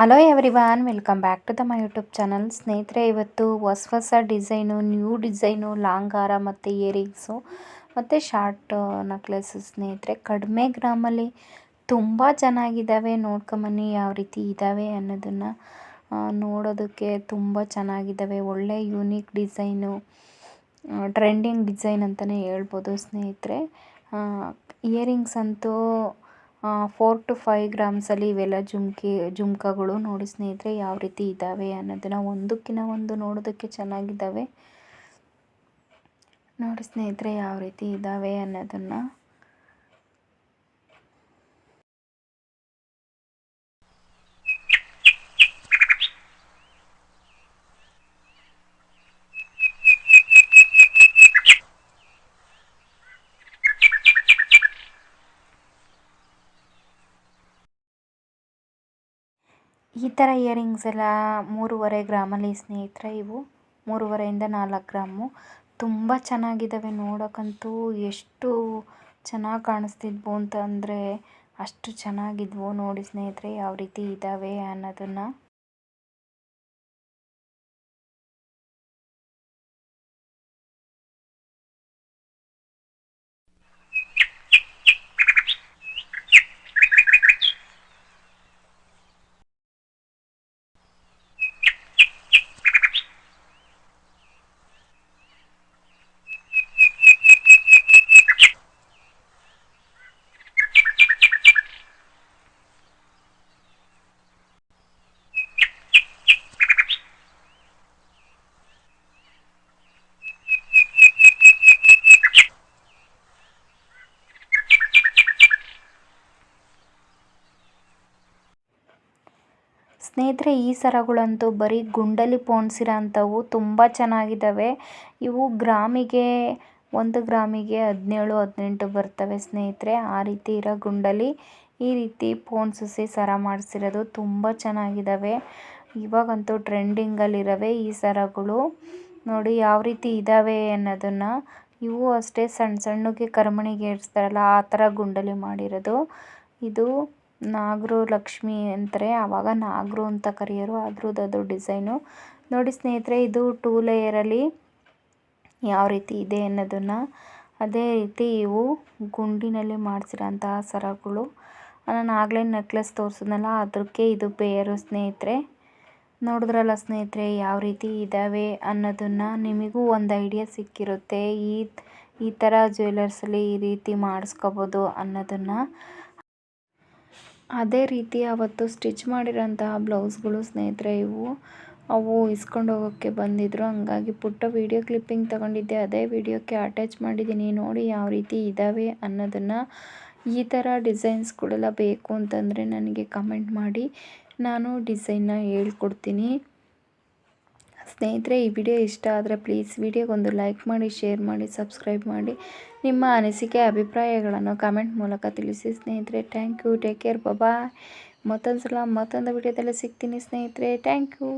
Hello every welcome back to the my YouTube channel ಸ್ನೇಹಿತರೆ, ಇವತ್ತು ಹೊಸ ಹೊಸ ಡಿಸೈನು ನ್ಯೂ ಡಿಸೈನು ಲಾಂಗ್ ಹಾರ ಮತ್ತು ಇಯರಿಂಗ್ಸು ಮತ್ತು ಶಾರ್ಟ್ ನಕ್ಲೆಸ್ಸು ಸ್ನೇಹಿತರೆ, ಕಡಿಮೆ ಗ್ರಾಮಲ್ಲಿ ತುಂಬ ಚೆನ್ನಾಗಿದ್ದಾವೆ ನೋಡ್ಕೊಂಬನ್ನಿ ಯಾವ ರೀತಿ ಇದ್ದಾವೆ ಅನ್ನೋದನ್ನು ನೋಡೋದಕ್ಕೆ ತುಂಬ ಚೆನ್ನಾಗಿದ್ದಾವೆ. ಒಳ್ಳೆ ಯೂನಿಕ್ ಡಿಸೈನು ಟ್ರೆಂಡಿಂಗ್ ಡಿಸೈನ್ ಅಂತಲೇ ಹೇಳ್ಬೋದು ಸ್ನೇಹಿತರೆ. ಇಯರಿಂಗ್ಸ್ ಅಂತೂ ಫೋರ್ ಟು ಫೈವ್ ಗ್ರಾಮ್ಸಲ್ಲಿ ಇವೆಲ್ಲ ಜುಮ್ಕಿ, ಜುಮ್ಕಗಳು ನೋಡಿ ಸ್ನೇಹಿತರೆ ಯಾವ ರೀತಿ ಇದ್ದಾವೆ ಅನ್ನೋದನ್ನು ಒಂದಕ್ಕಿಂತ ಒಂದು ನೋಡೋದಕ್ಕೆ ಚೆನ್ನಾಗಿದ್ದಾವೆ. ನೋಡಿ ಸ್ನೇಹಿತರೆ ಯಾವ ರೀತಿ ಇದ್ದಾವೆ ಅನ್ನೋದನ್ನು ಈ ಥರ ಇಯರಿಂಗ್ಸ್ ಎಲ್ಲ ಮೂರುವರೆ ಗ್ರಾಮಲ್ಲಿ ಸ್ನೇಹಿತರೆ ಇವು. ಮೂರುವರೆಯಿಂದ ನಾಲ್ಕು ಗ್ರಾಮು. ತುಂಬ ಚೆನ್ನಾಗಿದ್ದಾವೆ ನೋಡೋಕ್ಕಂತೂ ಎಷ್ಟು ಚೆನ್ನಾಗಿ ಕಾಣಿಸ್ತಿದ್ವು ಅಂತ ಅಂದರೆ ಅಷ್ಟು ಚೆನ್ನಾಗಿದ್ವು. ನೋಡಿ ಸ್ನೇಹಿತರೆ, ಯಾವ ರೀತಿ ಇದ್ದಾವೆ ಅನ್ನೋದನ್ನು. ಸ್ನೇಹಿತರೆ, ಈ ಸರಗಳಂತೂ ಬರೀ ಗುಂಡಲಿ ಪೋಣಿಸಿರೋ ಅಂಥವು ತುಂಬ ಚೆನ್ನಾಗಿದ್ದಾವೆ. ಇವು ಗ್ರಾಮಿಗೆ, ಒಂದು ಗ್ರಾಮಿಗೆ ಹದಿನೇಳು, ಹದಿನೆಂಟು ಬರ್ತವೆ ಸ್ನೇಹಿತರೆ. ಆ ರೀತಿ ಇರೋ ಗುಂಡಲಿ ಈ ರೀತಿ ಪೋಣಿಸಿ ಸರ ಮಾಡಿಸಿರೋದು ತುಂಬ ಚೆನ್ನಾಗಿದ್ದಾವೆ. ಇವಾಗಂತೂ ಟ್ರೆಂಡಿಂಗಲ್ಲಿದ್ದಾವೆ ಈ ಸರಗಳು. ನೋಡಿ ಯಾವ ರೀತಿ ಇದ್ದಾವೆ ಅನ್ನೋದನ್ನು. ಇವು ಅಷ್ಟೇ ಸಣ್ಣ ಸಣ್ಣಗೆ ಕರ್ಮಣಿಗೆ ಏರಿಸ್ತಾರಲ್ಲ, ಆ ಥರ ಗುಂಡಲಿ ಮಾಡಿರೋದು. ಇದು ನಾಗರು ಲಕ್ಷ್ಮಿ ಅಂತಾರೆ. ಆವಾಗ ನಾಗರು ಅಂತ ಕರೆಯೋರು. ಅದ್ರದ್ದು ಅದು ಡಿಸೈನು. ನೋಡಿ ಸ್ನೇಹಿತರೆ, ಇದು ಟೂ ಲೇಯರಲ್ಲಿ ಯಾವ ರೀತಿ ಇದೆ ಅನ್ನೋದನ್ನು. ಅದೇ ರೀತಿ ಇವು ಗುಂಡಿನಲ್ಲಿ ಮಾಡಿಸಿರೋಂತಹ ಸರಗಳು. ನಾನು ಆಗಲೇ ನೆಕ್ಲೆಸ್ ತೋರಿಸಿದ್ನಲ್ಲ ಅದಕ್ಕೆ ಇದು ಪೇರು ಸ್ನೇಹಿತರೆ. ನೋಡಿದ್ರಲ್ಲ ಸ್ನೇಹಿತರೆ, ಯಾವ ರೀತಿ ಇದ್ದಾವೆ ಅನ್ನೋದನ್ನು ನಿಮಗೂ ಒಂದು ಐಡಿಯಾ ಸಿಕ್ಕಿರುತ್ತೆ. ಈ ಈ ಥರ ಜ್ಯುವೆಲರ್ಸಲ್ಲಿ ಈ ರೀತಿ ಮಾಡಿಸ್ಕೋಬೋದು ಅನ್ನೋದನ್ನು. ಅದೇ ರೀತಿ ಅವತ್ತು ಸ್ಟಿಚ್ ಮಾಡಿರೋಂತಹ ಬ್ಲೌಸ್ಗಳು ಸ್ನೇಹಿತರೆ, ಇವು. ಅವು ಇಸ್ಕೊಂಡು ಹೋಗೋಕ್ಕೆ ಬಂದಿದ್ದರು ಹಂಗಾಗಿ ಪುಟ್ಟ ವೀಡಿಯೋ ಕ್ಲಿಪ್ಪಿಂಗ್ ತಗೊಂಡಿದ್ದೆ. ಅದೇ ವೀಡಿಯೋಕ್ಕೆ ಅಟ್ಯಾಚ್ ಮಾಡಿದ್ದೀನಿ. ನೋಡಿ ಯಾವ ರೀತಿ ಇದ್ದಾವೆ ಅನ್ನೋದನ್ನು ಈ ಥರ ಡಿಸೈನ್ಸ್ಗಳೆಲ್ಲ ಬೇಕು ಅಂತಂದರೆ ನನಗೆ ಕಮೆಂಟ್ ಮಾಡಿ. ನಾನು ಡಿಸೈನ್ನ ಹೇಳ್ಕೊಡ್ತೀನಿ. ಸ್ನೇಹಿತರೆ, ಈ ವಿಡಿಯೋ ಇಷ್ಟ ಆದರೆ ಪ್ಲೀಸ್ ವಿಡಿಯೋಗೊಂದು ಲೈಕ್ ಮಾಡಿ, ಶೇರ್ ಮಾಡಿ, ಸಬ್ಸ್ಕ್ರೈಬ್ ಮಾಡಿ. ನಿಮ್ಮ ಅನಿಸಿಕೆ, ಅಭಿಪ್ರಾಯಗಳನ್ನು ಕಮೆಂಟ್ ಮೂಲಕ ತಿಳಿಸಿ ಸ್ನೇಹಿತರೆ. Thank you, take care, bye ಮತ್ತೊಂದು ಸಲ ಮತ್ತೊಂದು ವಿಡಿಯೋದಲ್ಲಿ ಸಿಗ್ತೀನಿ ಸ್ನೇಹಿತರೆ. Thank you.